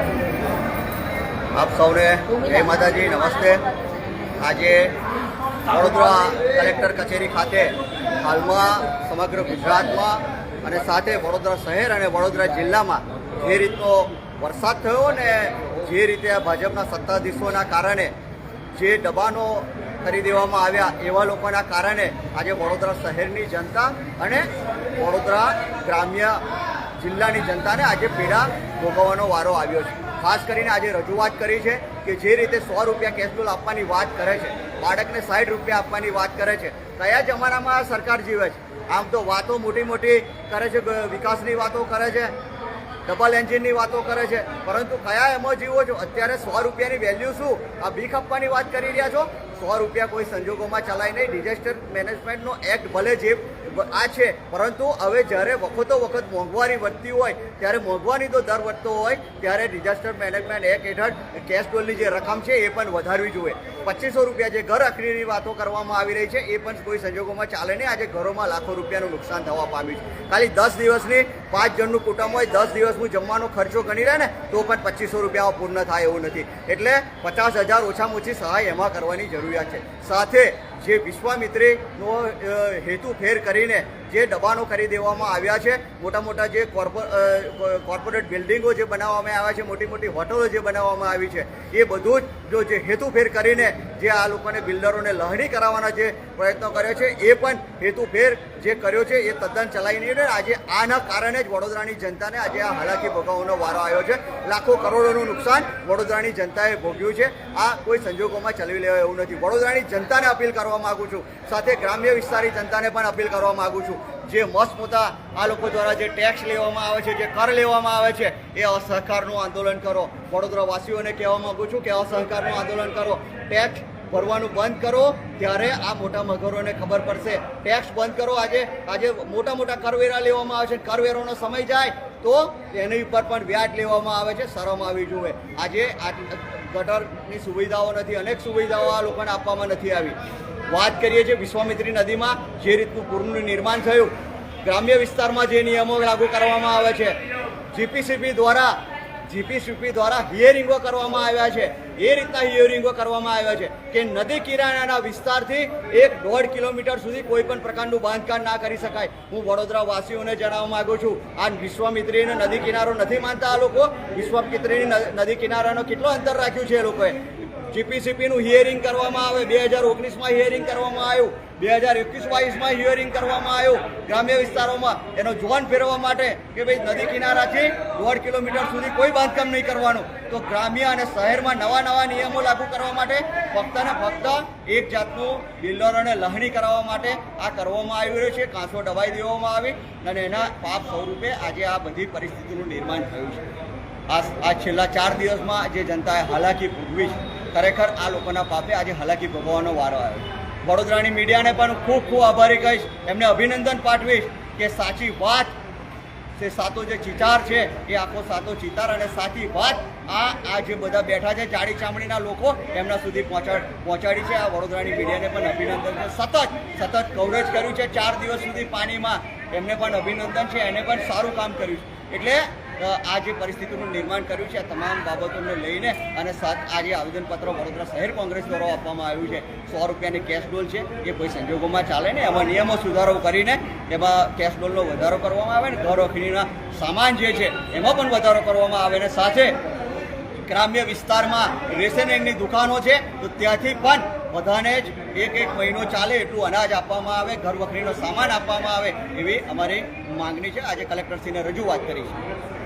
આપ સૌને જય માતાજી, નમસ્તે. આજે વડોદરા કલેક્ટર કચેરી ખાતે હાલમાં સમગ્ર ગુજરાતમાં અને સાથે વડોદરા શહેર અને વડોદરા જિલ્લામાં જે રીતનો વરસાદ થયો ને જે રીતે ભાજપના સત્તાધીશોના કારણે જે દબાણો કરી દેવામાં આવ્યા એવા લોકોના કારણે આજે વડોદરા શહેરની જનતા અને વડોદરા ગ્રામ્ય જિલ્લાની જનતાને આજે પીડા ભોગવવાનો વારો આવ્યો છે. ખાસ કરીને આજે રજૂઆત કરી છે કે જે રીતે સો રૂપિયા કેશલોલ આપવાની વાત કરે છે, બાળકને સાઠ રૂપિયા આપવાની વાત કરે છે. કયા જમાનામાં સરકાર જીવે છે? આમ તો વાતો મોટી મોટી કરે છે વિકાસની વાતો કરે છે ડબલ એન્જિનની વાતો કરે છે. પરંતુ કયા એમાં જીવો છો? અત્યારે સો રૂપિયાની વેલ્યુ શું? આ ભીખ આપવાની વાત કરી રહ્યા છો? સો રૂપિયા કોઈ સંજોગોમાં ચલાય નહીં. ડિઝાસ્ટર મેનેજમેન્ટનો એક્ટ ભલે જે આ છે, પરંતુ હવે જ્યારે વખતો વખત મોંઘવારી વધતી હોય, ત્યારે મોંઘવારીનો દર વધતો હોય, ત્યારે ડિઝાસ્ટર મેનેજમેન્ટ એક્ટ હેઠળ કેશ ડોલની જે રકમ છે એ પણ વધારવી જોઈએ. પચીસો રૂપિયા જે ઘર અખરીની વાતો કરવામાં આવી રહી છે, એ પણ કોઈ સંજોગોમાં ચાલે નહીં. આજે ઘરોમાં લાખો રૂપિયાનું નુકસાન થવા પામ્યું છે. ખાલી દસ દિવસની પાંચ જણનું કુટુંબ હોય, દસ દિવસનું જમવાનો ખર્ચો ગણી રહે ને, તો પણ પચીસો રૂપિયા પૂર્ણ થાય એવું નથી. એટલે પચાસ હજાર ઓછામાં ઓછી સહાય એમાં કરવાની જરૂરિયાત છે. સાથે જે વિશ્વામિત્રીનો હેતુ ફેર કરીને જે દબાણો કરી દેવામાં આવ્યા છે મોટા મોટા જે કોર્પો કોર્પોરેટ બિલ્ડિંગો જે બનાવવામાં આવ્યા છે મોટી મોટી હોટલો જે બનાવવામાં આવી છે, એ બધું જ જો જે હેતુફેર કરીને જે આ લોકોને બિલ્ડરોને લહણી કરાવવાના જે પ્રયત્નો કર્યો છે, એ પણ હેતુફેર જે કર્યો છે, એ તદ્દન ચલાવી નહીં. આજે આના કારણે જ વડોદરાની જનતાને આજે આ હાલાકી ભોગવવાનો વારો આવ્યો છે. લાખો કરોડોનું નુકસાન વડોદરાની જનતાએ ભોગ્યું છે. આ કોઈ સંજોગોમાં ચલાવી લેવાય એવું નથી. વડોદરાની જનતાને અપીલ કરવા માંગુ છું. સાથે ગ્રામ્ય વિસ્તારની જનતાને પણ અપીલ કરવા માંગુ છું. જે મસ્ત મોટા આ લોકો દ્વારા જે ટેક્સ લેવામાં આવે છે, જે કર લેવામાં આવે છે, એ અસહકારનું આંદોલન કરો. વડોદરાવાસીઓને કહેવા માંગુ છું કે અસહકારનું આંદોલન કરો. ટેક્સ ભરવાનું બંધ કરો, ત્યારે આ મોટા મગરોને ખબર પડશે. ટેક્સ બંધ કરો, આજે આજે મોટા મોટા કરવેરા લેવામાં આવે છે. કરવેરોનો સમય જાય તો એની ઉપર પણ વ્યાજ લેવામાં આવે છે. શરમ આવી જોઈએ આજે આ ગટરની સુવિધાઓ નથી, અનેક સુવિધાઓ આ લોકોને આપવામાં નથી આવી. વાત કરીએ છીએ વિશ્વામિત્રી નદીમાં જે રીતનું પૂરનું નિર્માણ થયું. ગ્રામ્ય વિસ્તારમાં જે નિયમો લાગુ કરવામાં આવે છે, જીપીસીપી દ્વારા જીપીસીપી દ્વારા હિયરિંગો કરવામાં આવ્યા છે. એ રીતના હિયરિંગો કરવામાં આવ્યા છે કે નદી કિનારાના વિસ્તારથી એક દોઢ કિલોમીટર સુધી કોઈ પણ પ્રકારનું બાંધકામ ના કરી શકાય. હું વડોદરા વાસીઓને જણાવવા માગું છું, આ વિશ્વામિત્રીને નદી કિનારો નથી માનતા આ લોકો? વિશ્વામિત્રીની નદી કિનારાનો કેટલો અંતર રાખ્યું છે એ લોકોએ? જીપીસીપીનું હિયરિંગ કરવામાં આવે, બે હજાર ઓગણીસમાં હિયરિંગ કરવામાં આવ્યું, બે હજાર એકવીસ બાવીસમાં હિયરિંગ કરવામાં આવ્યું. ગ્રામ્ય વિસ્તારોમાં એનો જોન ફેરવવા માટે કે ભાઈ નદી કિનારાથી દોઢ કિલોમીટર સુધી કોઈ બાંધકામ નહીં કરવાનું. તો ગ્રામ્ય અને શહેરમાં નવા નવા નિયમો લાગુ કરવા માટે ફક્ત ને ફક્ત એક જાતનું બિલ્ડરોને લહણી કરાવવા માટે આ કરવામાં આવી રહ્યું છે. કાંસો દબાઈ દેવામાં આવી અને એના પાપ સ્વરૂપે આજે આ બધી પરિસ્થિતિનું નિર્માણ થયું છે. આ આ છેલ્લા ચાર દિવસમાં જે જનતાએ હાલાકી ભોગવી છે ખરેખર આ લોકોના પાપે આજે હાલાકી ભોગવવાનો વારો આવ્યો. વડોદરાની મીડિયાને પણ ખૂબ ખૂબ આભારી કહીશ. એમને અભિનંદન પાઠવીશ કે સાચી વાત તે સાતો જે ચિતાર છે, એ આખો સાતો ચિતાર અને સાચી વાત આ આ જે બધા બેઠા છે ચાડી ચામડીના લોકો એમના સુધી પહોંચાડ, પહોંચાડી છે. આ વડોદરાની મીડિયાને પણ અભિનંદન છે. સતત સતત કવરેજ કર્યું છે. ચાર દિવસ સુધી પાણીમાં એમને પણ અભિનંદન છે. એને પણ સારું કામ કર્યું છે. એટલે આ જે પરિસ્થિતિનું નિર્માણ કર્યું છે, આ તમામ બાબતોને લઈને અને સાથ આજે આવેદનપત્ર વડોદરા શહેર કોંગ્રેસ દ્વારા આપવામાં આવ્યું છે. સો રૂપિયાની કેશ ડોલ છે, એ કોઈ સંજોગોમાં ચાલે ને એમાં નિયમો સુધારો કરીને એમાં કેશ ડોલનો વધારો કરવામાં આવે ને ઘર વખરીના સામાન જે છે, એમાં પણ વધારો કરવામાં આવે ને સાથે ગ્રામ્ય વિસ્તારમાં રેશનિંગની દુકાનો છે, તો ત્યાંથી પણ બધાને જ એક એક મહિનો ચાલે એટલું અનાજ આપવામાં આવે, ઘર વખરીનો સામાન આપવામાં આવે એવી અમારી માંગણી છે. આજે કલેક્ટરશ્રીને રજૂઆત કરી છે.